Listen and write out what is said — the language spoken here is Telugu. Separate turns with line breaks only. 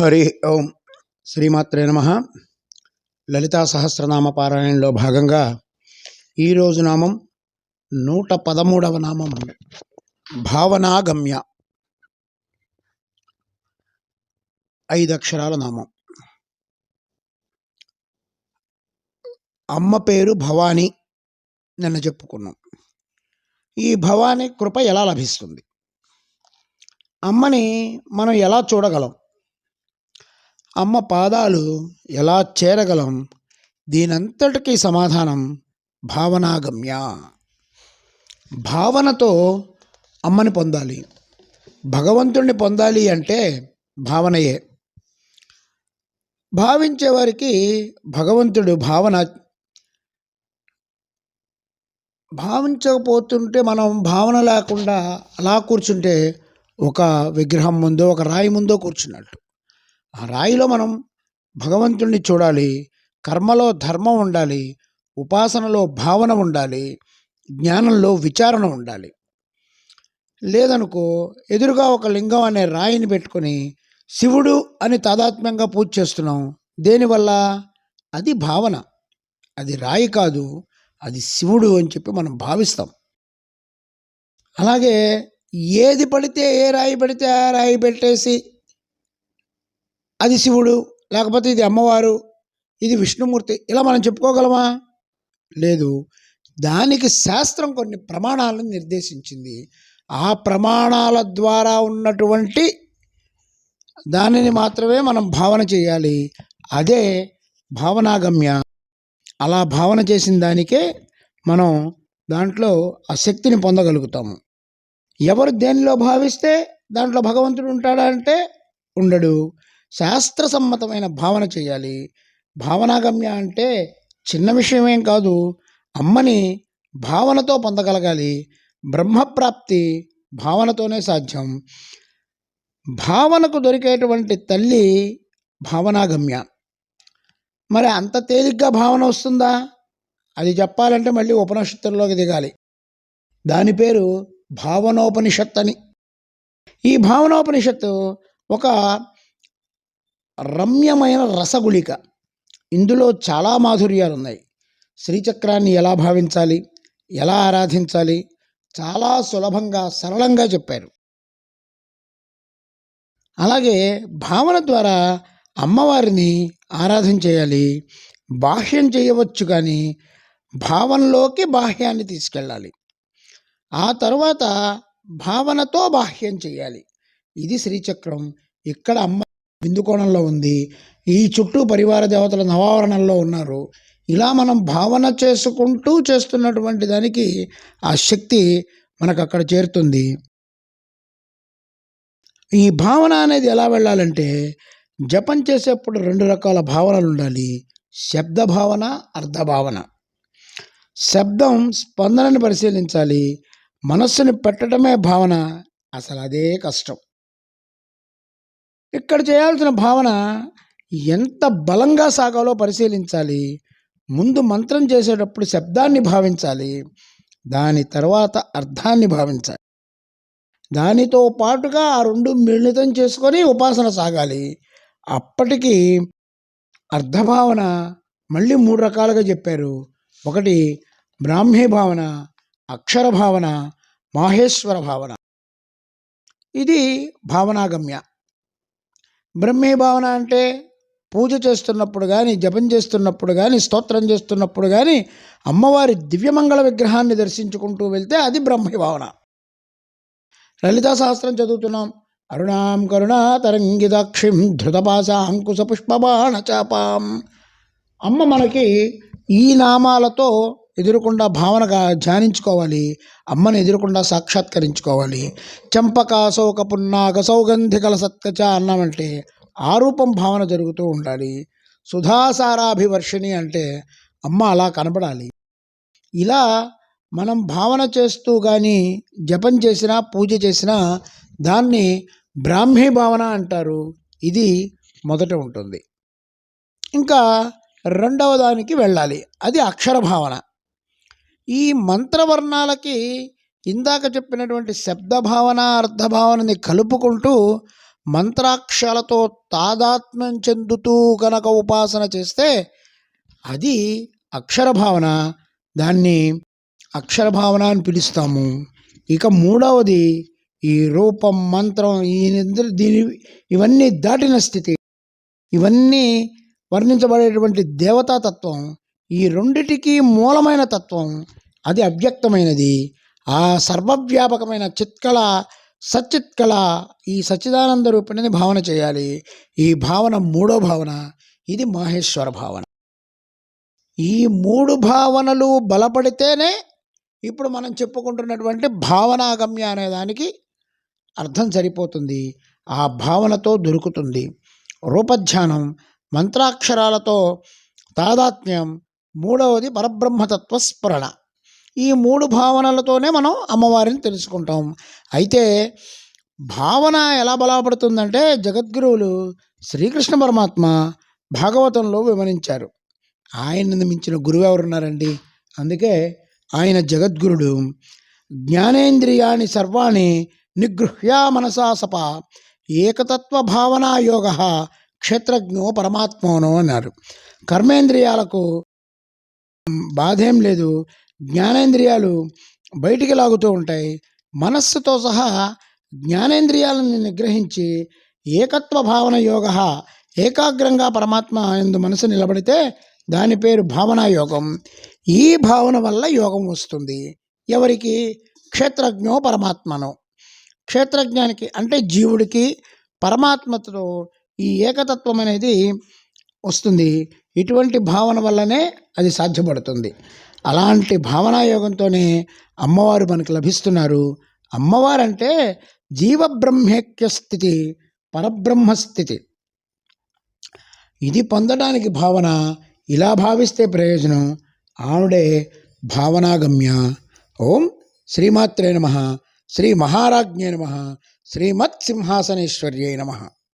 హరి ఓం శ్రీమాత్రే నమ. లలితా సహస్రనామ పారాయణలో భాగంగా ఈరోజు నామం నూట పదమూడవ నామం. భావనాగమ్య. ఐదు అక్షరాల నామం. అమ్మ పేరు భవానీ నిన్న చెప్పుకున్నాం. ఈ భవానీ కృప ఎలా లభిస్తుంది? అమ్మని మనం ఎలా చూడగలం? అమ్మ పాదాలు ఎలా చేరగలం? దీనంతటికీ సమాధానం భావనాగమ్య. భావనతో అమ్మని పొందాలి. భగవంతుణ్ణి పొందాలి అంటే భావనయే. భావించే వారికి భగవంతుడు భావన భావించకపోతుంటే మనం భావన లేకుండా అలా కూర్చుంటే ఒక విగ్రహం ముందో ఒక రాయి ముందో కూర్చున్నట్టు. ఆ రాయిలో మనం భగవంతుణ్ణి చూడాలి కర్మలో ధర్మం ఉండాలి ఉపాసనలో భావన ఉండాలి జ్ఞానంలో విచారణ ఉండాలి. లేదనుకో ఎదురుగా ఒక లింగం అనే రాయిని పెట్టుకొని శివుడు అని తాదాత్మ్యంగా పూజ చేస్తున్నాం దేనివల్ల? అది భావన. అది రాయి కాదు అది శివుడు అని చెప్పి మనం భావిస్తాం. అలాగే ఏది పడితే ఏ రాయి పడితే ఆ రాయి పెట్టేసి అది శివుడు లేకపోతే ఇది అమ్మవారు ఇది విష్ణుమూర్తి ఇలా మనం చెప్పుకోగలమా? లేదు. దానికి శాస్త్రం కొన్ని ప్రమాణాలను నిర్దేశించింది. ఆ ప్రమాణాల ద్వారా ఉన్నటువంటి దానిని మాత్రమే మనం భావన చేయాలి. అదే భావనాగమ్య. అలా భావన చేసిన దానికే మనం దాంట్లో ఆ శక్తిని పొందగలుగుతాము. ఎవరు దేనిలో భావిస్తే దాంట్లో భగవంతుడు ఉంటాడా అంటే ఉండడు. శాస్త్రసమ్మతమైన భావన చేయాలి. భావనాగమ్య అంటే చిన్న విషయమేం కాదు. అమ్మని భావనతో పొందగలగాలి. బ్రహ్మప్రాప్తి భావనతోనే సాధ్యం. భావనకు దొరికేటువంటి తల్లి భావనాగమ్య. మరి అంత తేలిగ్గా భావన వస్తుందా? అది చెప్పాలంటే మళ్ళీ ఉపనిషత్తుల్లోకి దిగాలి. దాని పేరు భావనోపనిషత్ అని ఈ భావనోపనిషత్తు ఒక రమ్యమైన రసగుళిక. ఇందులో చాలా మాధుర్యాలు ఉన్నాయి శ్రీచక్రాన్ని ఎలా భావించాలి? ఎలా ఆరాధించాలి? చాలా సులభంగా సరళంగా చెప్పారు. అలాగే భావన ద్వారా అమ్మవారిని ఆరాధన చేయాలి బాహ్యం చేయవచ్చు కానీ భావనలోకి బాహ్యాన్ని తీసుకెళ్ళాలి. ఆ తర్వాత భావనతో బాహ్యం చేయాలి. ఇది శ్రీచక్రం. ఇక్కడ అమ్మ బిందుకోణంలో ఉంది. ఈ చుట్టూ పరివార దేవతల నవావరణంలో ఉన్నారు. ఇలా మనం భావన చేసుకుంటూ చేస్తున్నటువంటి దానికి ఆ శక్తి మనకు అక్కడ చేరుతుంది. ఈ భావన అనేది ఎలా వెళ్ళాలంటే జపం చేసేప్పుడు రెండు రకాల భావనలు ఉండాలి. శబ్ద భావన అర్థ భావన. శబ్దం స్పందనని పరిశీలించాలి. మనస్సుని పెట్టడమే భావన. అసలు అదే కష్టం. ఇక్కడ చేయాల్సిన భావన ఎంత బలంగా సాగాలో పరిశీలించాలి. ముందు మంత్రం చేసేటప్పుడు శబ్దాన్ని భావించాలి. దాని తర్వాత అర్థాన్ని భావించాలి. దానితో పాటుగా ఆ రెండు మిళితం చేసుకొని ఉపాసన సాగాలి. అప్పటికి అర్ధభావన మళ్ళీ మూడు రకాలుగా చెప్పారు. ఒకటి బ్రాహ్మీ భావన అక్షర భావన మాహేశ్వర భావన. ఇది భావనాగమ్య. బ్రహ్మీ భావన అంటే పూజ చేస్తున్నప్పుడు కానీ జపం చేస్తున్నప్పుడు కానీ స్తోత్రం చేస్తున్నప్పుడు కానీ అమ్మవారి దివ్యమంగళ విగ్రహాన్ని దర్శించుకుంటూ వెళ్తే అది బ్రహ్మీ భావన. లలితా సహస్రం చదువుతున్నాం. అరుణాం కరుణా తరంగిదాక్షిం ధృతపాస అంకుశ పుష్పబాణ చాపాం. అమ్మ మనకి ఈ నామాలతో ఎదురుకుండా భావనగా ధ్యానించుకోవాలి అమ్మని ఎదురుకుండా సాక్షాత్కరించుకోవాలి. చంపక పున్నాక సౌగంధి కల సత్కచ అన్నామంటే ఆ రూపం భావన జరుగుతూ ఉండాలి. సుధాసారాభివర్షిణి అంటే అమ్మ అలా కనబడాలి. ఇలా మనం భావన చేస్తూ కానీ జపం చేసినా పూజ చేసినా దాన్ని బ్రాహ్మీ భావన అంటారు. ఇది మొదట ఉంటుంది. ఇంకా రెండవ దానికి వెళ్ళాలి. అది అక్షర భావన. ఈ మంత్రవర్ణాలకి ఇందాక చెప్పినటువంటి శబ్ద భావన కలుపుకుంటూ మంత్రాక్షరాలతో తాదాత్మ్యం చెందుతూ కనుక ఉపాసన చేస్తే అది అక్షరభావన. దాన్ని అక్షర భావన అని పిలుస్తాము. ఇక మూడవది ఈ రూపం మంత్రం ఈ నిద్ర- దీని ఇవన్నీ దాటిన స్థితి. ఇవన్నీ వర్ణించబడేటువంటి దేవతాతత్వం. ఈ రెండిటికి మూలమైన తత్వం అది అవ్యక్తమైనది. ఆ సర్వవ్యాపకమైన చిత్కళ సచిత్కళ ఈ సచ్చిదానంద రూపిణిని భావన చేయాలి. ఈ భావన మూడో భావన ఇది మాహేశ్వర భావన. ఈ మూడు భావనలు బలపడితేనే ఇప్పుడు మనం చెప్పుకుంటున్నటువంటి భావనాగమ్య అనే దానికి అర్థం సరిపోతుంది. ఆ భావనతో దొరుకుతుంది. రూపధ్యానం మంత్రాక్షరాలతో తాదాత్మ్యం మూడవది పరబ్రహ్మతత్వ స్మరణ ఈ మూడు భావనలతోనే మనం అమ్మవారిని తెలుసుకుంటాం. అయితే భావన ఎలా బలపడుతుందంటే జగద్గురువులు శ్రీకృష్ణ పరమాత్మ భాగవతంలో వివరించారు. ఆయనను మించిన గురువు ఎవరున్నారండి? అందుకే ఆయన జగద్గురుడు. జ్ఞానేంద్రియాణి సర్వాణి నిగృహ్యా మనసాసప ఏకతత్వ భావనా యోగ క్షేత్రజ్ఞో పరమాత్మనో అన్నారు. కర్మేంద్రియాలకు బాధేం లేదు. జ్ఞానేంద్రియాలు బయటికి లాగుతూ ఉంటాయి. మనస్సుతో సహా జ్ఞానేంద్రియాలను నిగ్రహించి ఏకత్వ భావన యోగ ఏకాగ్రంగా పరమాత్మ ఎందు మనసు నిలబడితే దాని పేరు భావనా యోగం. ఈ భావన వల్ల యోగం వస్తుంది. ఎవరికి? క్షేత్రజ్ఞో పరమాత్మను. క్షేత్రజ్ఞానికి అంటే జీవుడికి పరమాత్మతో ఈ ఏకతత్వం అనేది వస్తుంది. ఇటువంటి భావన వల్లనే అది సాధ్యపడుతుంది. అలాంటి భావనాయోగంతోనే అమ్మవారు మనకు లభిస్తున్నారు. అమ్మవారంటే జీవబ్రహ్మేక్య స్థితి పరబ్రహ్మ స్థితి. ఇది పొందడానికి భావన ఇలా భావిస్తే ప్రయోజనం. ఆవిడే భావనాగమ్య. ఓం శ్రీమాత్రే నమ. శ్రీ మహారాజ్ఞే నమ. శ్రీమత్ నమ.